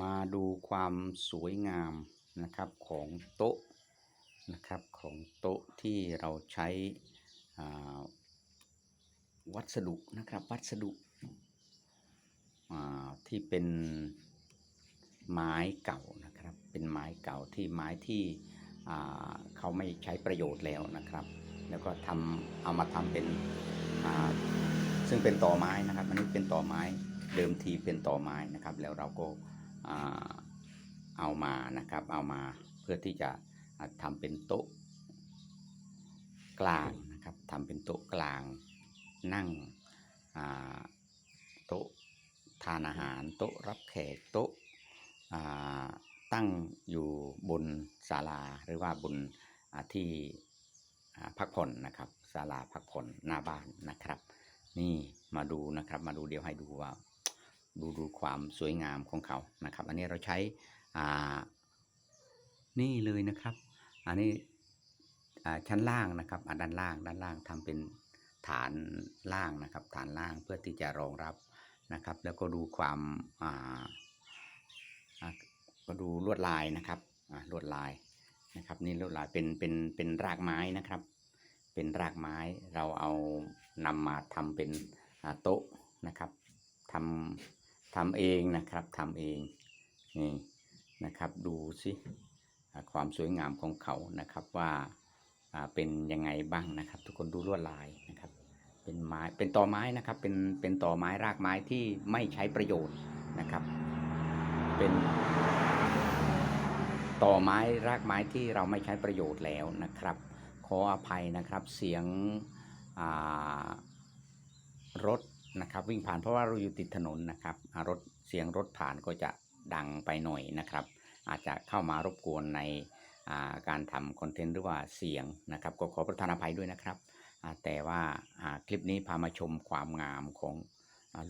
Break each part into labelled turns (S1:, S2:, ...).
S1: มาดูความสวยงามนะครับของโต๊ะนะครับของโต๊ะที่เราใช้วัสดุนะครับวัสดุที่เป็นไม้เก่านะครับ เป็นไม้เก่าที่ไม้ที่เขาไม่ใช้ประโยชน์แล้วนะครับ แล้วก็ทำเอามาทำเป็นซึ่งเป็นต่อไม้นะครับ อันนี้เป็นต่อไม้เดิมทีเป็นต่อไม้นะครับ แล้วเราก็ เอามานะครับ เอามาเพื่อที่จะอ่าทำเป็นโต๊ะกลางนะครับทำเป็นโต๊ะกลางนั่งโต๊ะทานอาหาร โต๊ะรับแขกโต๊ะตั้งอยู่บนศาลาหรือว่าบนที่พักผ่อนนะครับศาลาพักผ่อนหน้าบ้านนะครับ นี่มาดูนะครับมาดูเดี๋ยวให้ดูว่า ดูดูความสวยงามของเขานะครับ อันนี้เราใช้อ่านี่เลยนะครับ อันนี้อ่าชั้นล่างนะครับอ่าด้านล่างด้านล่างทำเป็นฐานล่างนะครับ ฐานล่างเพื่อที่จะรองรับนะครับ แล้วก็ดูความอ่าก็ดูลวดลายนะครับอ่าลวดลายนะครับนี่ลวดลายเป็นเป็นเป็นรากไม้นะครับ เป็นรากไม้เราเอานำมาทำเป็นอ่าโต๊ะนะครับทำ ทำเองนะครับทำเองนี่นะครับดูสิความสวยงามของเขานะครับว่าเป็นยังไงบ้างนะครับ ทุกคนดูลวดลายนะครับ เป็นไม้เป็นตอไม้นะครับเป็นเป็นตอไม้รากไม้ที่ไม่ใช้ประโยชน์นะครับ เป็นต่อไม้รากไม้ที่เราไม่ใช้ประโยชน์แล้วนะครับ ขออภัยนะครับเสียงรถ นะครับ วิ่งผ่านเพราะว่าเราอยู่ติดถนนนะครับรถเสียงรถผ่านก็จะดังไปหน่อยนะครับ อาจจะเข้ามารบกวนในาการทำคอนเทนต์หรือว่าเสียงนะครับ ก็ขอประทานอภัยด้วยนะครับ แต่ว่าาคลิปนี้พามาชมความงามของ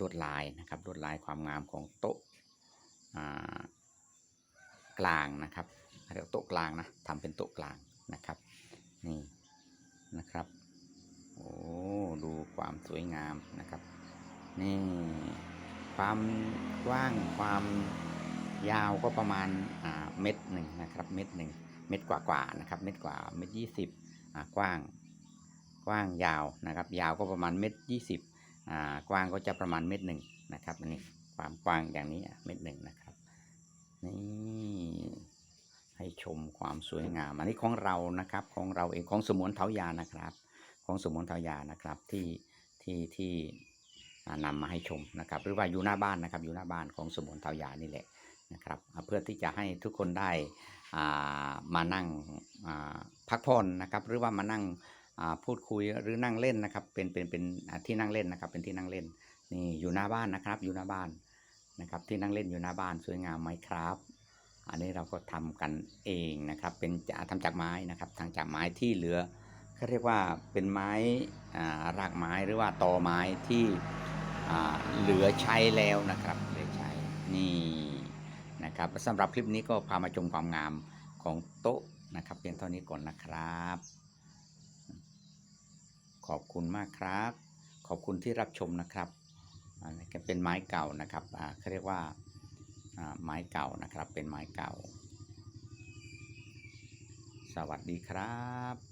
S1: ลวดลายนะครับลวดลายความงามของโต๊ะกลางนะครับเรียกโต๊ะกลางนะทำเป็นโต๊ะกลางนะครับนี่นะครับโอ้ดูความสวยงามนะครับ นี่ความกว้างความยาวก็ประมาณเม็ดหนึ่งนะครับเม็ดหนึ่งเม็ดกว่าๆนะครับเม็ดกว่าเม็ดยี่สิบกว้างกว้างยาวนะครับ ยาวก็ประมาณเม็ดยี่สิบกว้างก็จะประมาณเม็ดหนึ่งนะครับอันนี้ความกว้างอย่างนี้เม็ดหนึ่งนะครับนี่ให้ชมความสวยงามอันนี้ของเรานะครับของเราเองของสมุนเทายานะครับ ของสมุนเทายานะครับที่ที่ที่ อ่านำมาให้ชมนะครับ หรือว่าอยู่หน้าบ้านนะครับ อยู่หน้าบ้านของสมุนเทายานี่แหละนะครับเพื่อที่จะให้ทุกคนได้มานั่งพักผ่อนนะครับ หรือว่ามานั่งพูดคุยหรือนั่งเล่นนะครับ เป็นเป็นเป็นที่นั่งเล่นนะครับ เป็นที่นั่งเล่นนี่อยู่หน้าบ้านนะครับ อยู่หน้าบ้านนะครับ ที่นั่งเล่นอยู่หน้าบ้านสวยงามไหมครับ อันนี้เราก็ทำกันเองนะครับ เป็นจะทำจากไม้นะครับทำจากไม้ที่เหลือเขาเรียกว่าเป็นไม้รากไม้หรือว่าตอไม้ที่ เหลือใช้แล้วนะครับเหลือใช้นี่นะครับสำหรับคลิปนี้ก็พามาชมความงามของโต๊ะนะครับเพียงเท่านี้ก่อนนะครับ ขอบคุณมากครับ ขอบคุณที่รับชมนะครับเป็นไม้เก่านะครับเขาเรียกว่าไม้เก่านะครับเป็นไม้เก่า สวัสดีครับ